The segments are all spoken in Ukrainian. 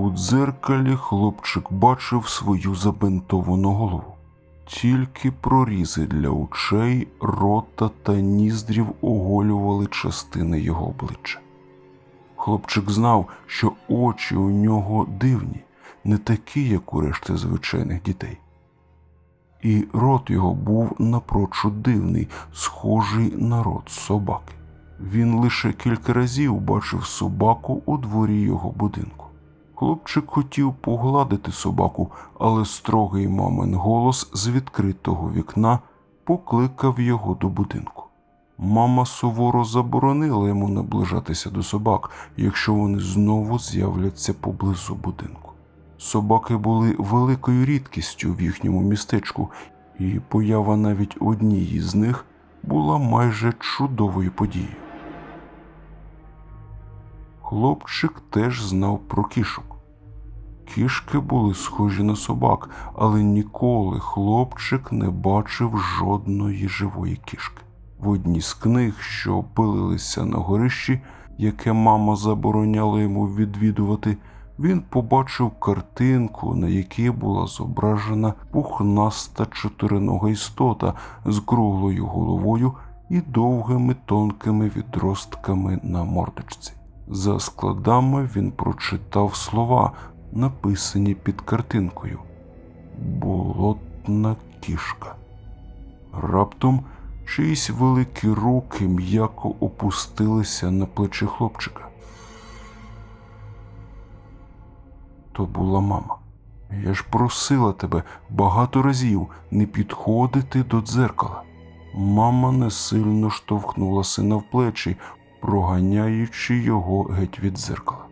У дзеркалі хлопчик бачив свою забинтовану голову. Тільки прорізи для очей, рота та ніздрів оголювали частини його обличчя. Хлопчик знав, що очі у нього дивні, не такі, як у решти звичайних дітей. І рот його був напрочуд дивний, схожий на рот собаки. Він лише кілька разів бачив собаку у дворі його будинку. Хлопчик хотів погладити собаку, але строгий мамин голос з відкритого вікна покликав його до будинку. Мама суворо заборонила йому наближатися до собак, якщо вони знову з'являться поблизу будинку. Собаки були великою рідкістю в їхньому містечку, і поява навіть однієї з них була майже чудовою подією. Хлопчик теж знав про кішок. Кішки були схожі на собак, але ніколи хлопчик не бачив жодної живої кішки. В одній з книг, що пилилися на горищі, яке мама забороняла йому відвідувати, він побачив картинку, на якій була зображена пухнаста чотиринога істота з круглою головою і довгими тонкими відростками на мордочці. За складами він прочитав слова, написані під картинкою Болотна кішка. Раптом чиїсь великі руки м'яко опустилися на плечі хлопчика. То була мама. Я ж просила тебе багато разів не підходити до дзеркала. Мама несильно штовхнула сина в плечі, проганяючи його геть від дзеркала.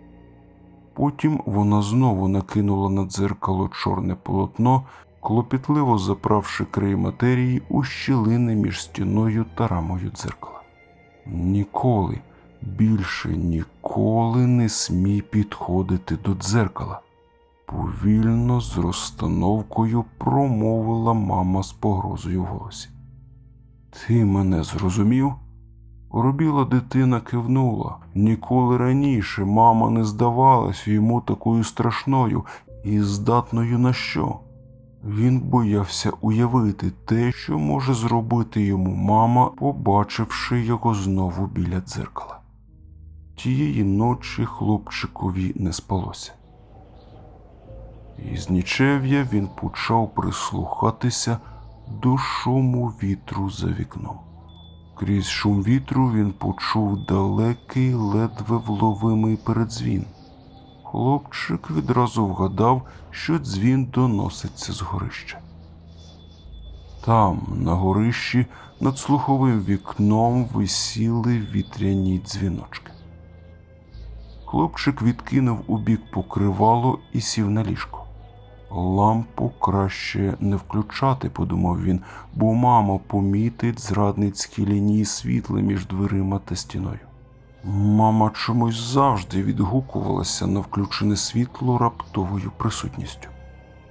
Потім вона знову накинула на дзеркало чорне полотно, клопітливо заправши край матерії у щілини між стіною та рамою дзеркала. Ніколи, більше ніколи не смій підходити до дзеркала. Повільно з розстановкою промовила мама з погрозою в голосі. Ти мене зрозумів? Оробіла дитина кивнула. Ніколи раніше мама не здавалась йому такою страшною і здатною на що. Він боявся уявити те, що може зробити йому мама, побачивши його знову біля дзеркала. Тієї ночі хлопчикові не спалося. Із нічев'я він почав прислухатися до шуму вітру за вікном. Крізь шум вітру він почув далекий, ледве вловимий передзвін. Хлопчик відразу вгадав, що дзвін доноситься з горища. Там, на горищі, над слуховим вікном висіли вітряні дзвіночки. Хлопчик відкинув у бік покривало і сів на ліжко. Лампу краще не включати, подумав він, бо мама помітить зрадницькі лінії світла між дверима та стіною. Мама чомусь завжди відгукувалася на включене світло раптовою присутністю.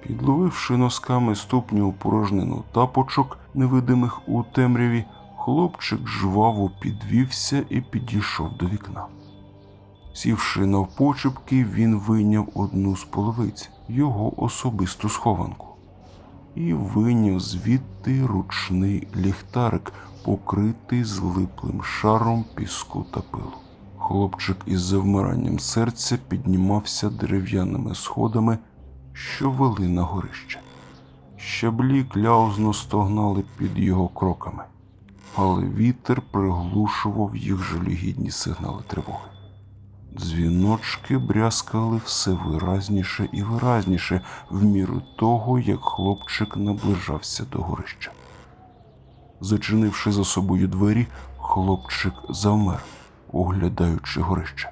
Підловивши носками ступню у порожнину тапочок, невидимих у темряві, хлопчик жваво підвівся і підійшов до вікна. Сівши навпочепки, він вийняв одну з половиць, його особисту схованку, і вийняв звідти ручний ліхтарик, покритий злиплим шаром піску та пилу. Хлопчик із завмиранням серця піднімався дерев'яними сходами, що вели на горище. Щаблі кляузно стогнали під його кроками, але вітер приглушував їх жалюгідні сигнали тривоги. Дзвіночки брязкали все виразніше і виразніше в міру того, як хлопчик наближався до горища. Зачинивши за собою двері, хлопчик завмер, оглядаючи горище.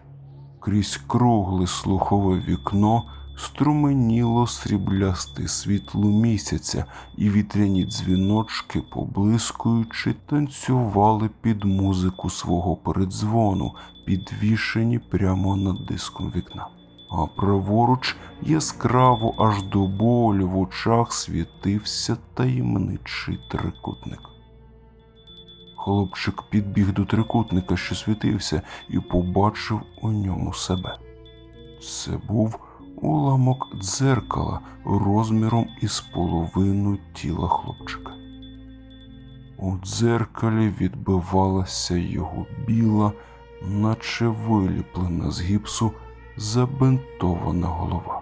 Крізь кругле слухове вікно струменіло сріблясте світло місяця, і вітряні дзвіночки, поблискуючи, танцювали під музику свого передзвону, підвішені прямо над диском вікна. А праворуч яскраво аж до болю в очах світився таємничий трикутник. Хлопчик підбіг до трикутника, що світився, і побачив у ньому себе. Це був уламок дзеркала розміром із половину тіла хлопчика. У дзеркалі відбивалася його біла, наче виліплена з гіпсу, забинтована голова.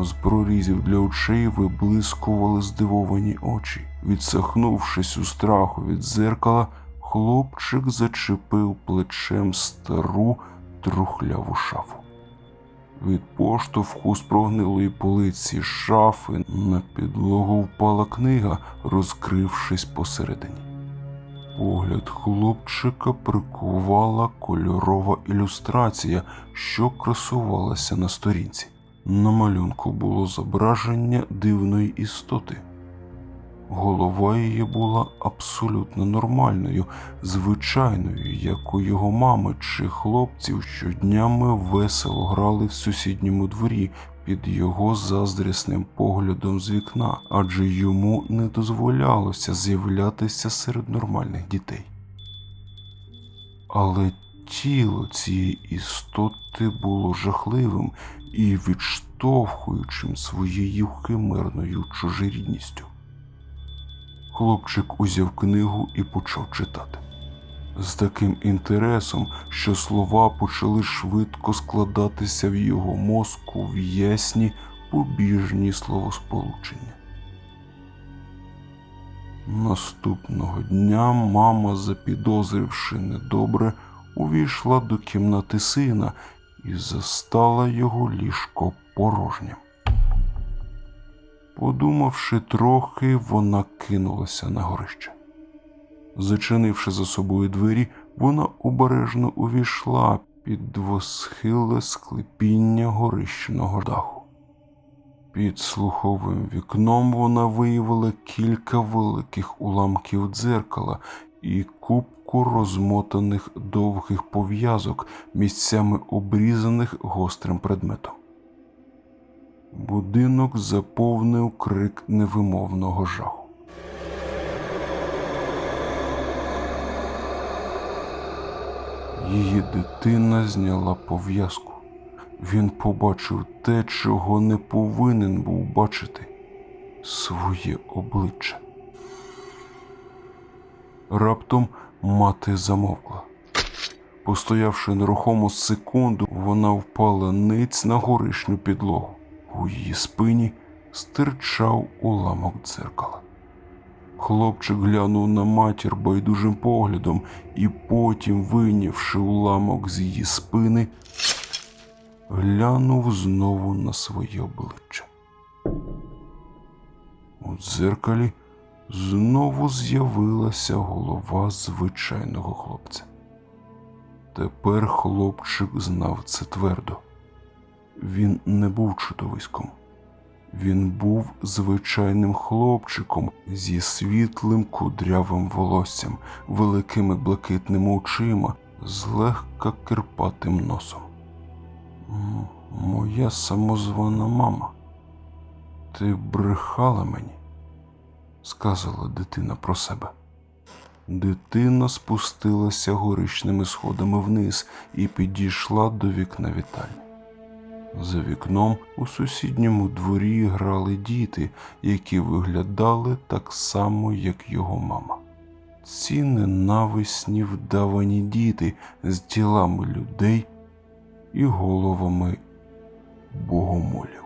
З прорізів для очей виблискували здивовані очі. Відсахнувшись у страху від дзеркала, хлопчик зачепив плечем стару трухляву шафу. Від поштовху з прогнилої полиці шафи на підлогу впала книга, розкрившись посередині. Погляд хлопчика прикувала кольорова ілюстрація, що красувалася на сторінці. На малюнку було зображення дивної істоти. Голова її була абсолютно нормальною, звичайною, як у його мами чи хлопців, що днями весело грали в сусідньому дворі під його заздрісним поглядом з вікна, адже йому не дозволялося з'являтися серед нормальних дітей. Але тіло цієї істоти було жахливим і відштовхуючим своєю химерною чужорідністю. Хлопчик узяв книгу і почав читати. З таким інтересом, що слова почали швидко складатися в його мозку в ясні побіжні словосполучення. Наступного дня мама, запідозривши недобре, увійшла до кімнати сина і застала його ліжко порожнім. Подумавши трохи, вона кинулася на горище. Зачинивши за собою двері, вона обережно увійшла під двосхиле склепіння горищеного даху. Під слуховим вікном вона виявила кілька великих уламків дзеркала і купку розмотаних довгих пов'язок, місцями обрізаних гострим предметом. Будинок заповнив крик невимовного жаху. Її дитина зняла пов'язку. Він побачив те, чого не повинен був бачити своє обличчя. Раптом мати замовкла. Постоявши нерухомо секунду, вона впала ниць на горишню підлогу. У її спині стирчав уламок дзеркала. Хлопчик глянув на матір байдужим поглядом і потім, вийнявши уламок з її спини, глянув знову на своє обличчя. У дзеркалі знову з'явилася голова звичайного хлопця. Тепер хлопчик знав це твердо. Він не був чудовиськом. Він був звичайним хлопчиком зі світлим кудрявим волоссям, великими блакитними очима, злегка кирпатим носом. Моя самозвана мама. Ти брехала мені, сказала дитина про себе. Дитина спустилася горичними сходами вниз і підійшла до вікна вітальні. За вікном у сусідньому дворі грали діти, які виглядали так само, як його мама. Ці ненависні вдавані діти з тілами людей і головами богомолів.